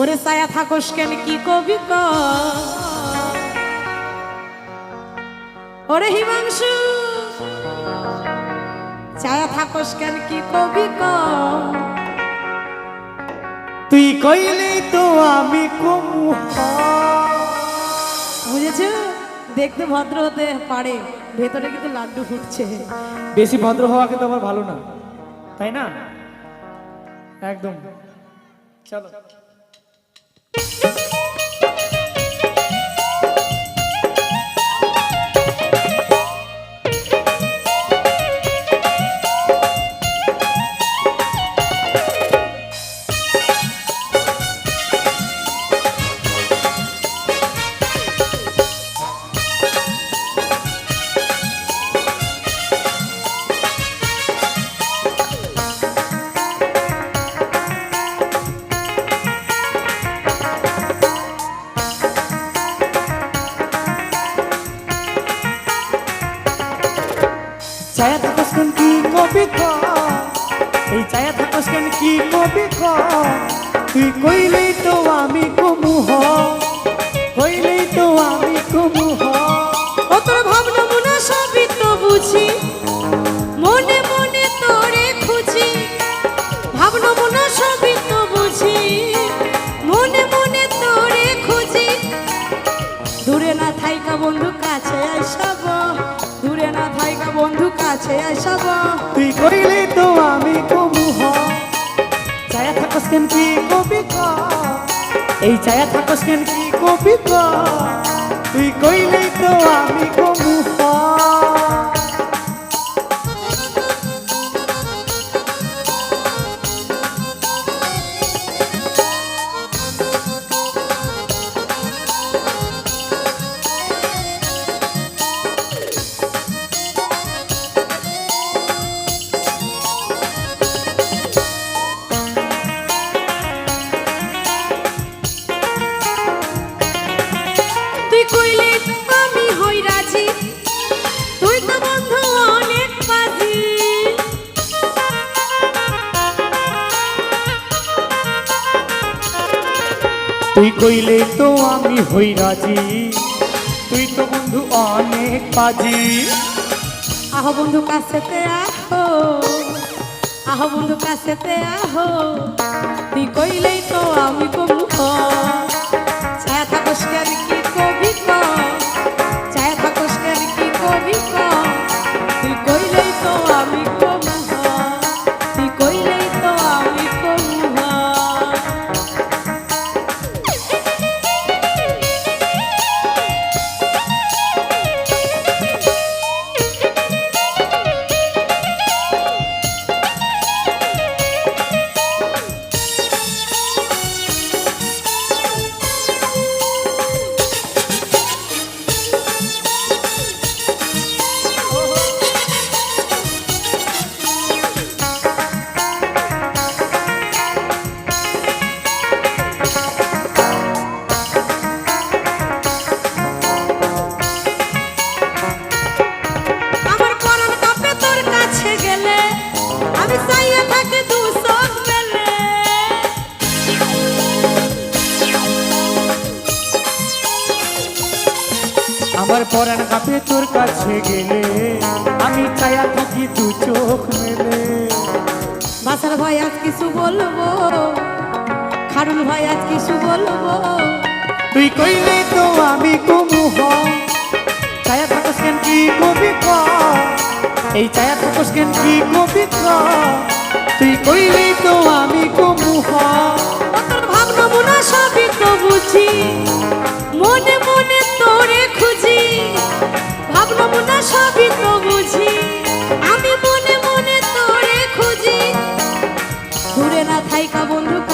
ওরে ছায়া থাকোস কেন? কি কবি ক? ওরে হিমাংশু ছায়া থাকোস কেন? কি কবি ক? তুই কইলেই তো আমি কমু বুঝেছ? দেখতে ভদ্র হতে পারে ভেতরে কিন্তু লাড্ডু ফুটছে। বেশি ভদ্র হওয়া কিন্তু আমার ভালো না তাই না? একদম। চলো। ছায়া থাকস কেন কি কবি ক এই ছায়া থাকস কেন কি কবি ক তুই কইলেই তো আমি কমু হ কইলেই তো আমি কমু হ ও ভাবনা মনে সবই তো বুঝি। মনে মনে তোরে খুঁজি। ভাবনা মনে সবই তো বুঝি। মনে মনে তোরে খুঁজি। দূরে না থাইকা বন্ধু কাছে আইসাব কাছে আইসাব তুই কইলে তো আমি কমু হ। ছায়া থাকস কেন কি কবি এই চায়া থাকস কেন কি কবি তুই কইলে তো আমি কমু হ। তুই কইলে তো আমি হই রাজি। তুই তো বন্ধু অনেক পাজি। আহ বন্ধু কাছেতে আহো। আহ বন্ধু কাছেতে আহ। তুই কইলেই আমার পরাণ কাপে তোর কাছে গেলে আমি ছায়া থাকি দু চোখ মেলে। বাসার ভাই আজ কিছু বলব খারুল ভাই আজ কিছু বলব। তুই কইলে তো আমি কমু হ। ছায়া থাকস কেন কি কবি এই ছায়া থাকস কেন কি কবি তুই কইলে তো আমি কমু হ। তোর ভাবনা মনে সবই তো বুঝি। বন্ধু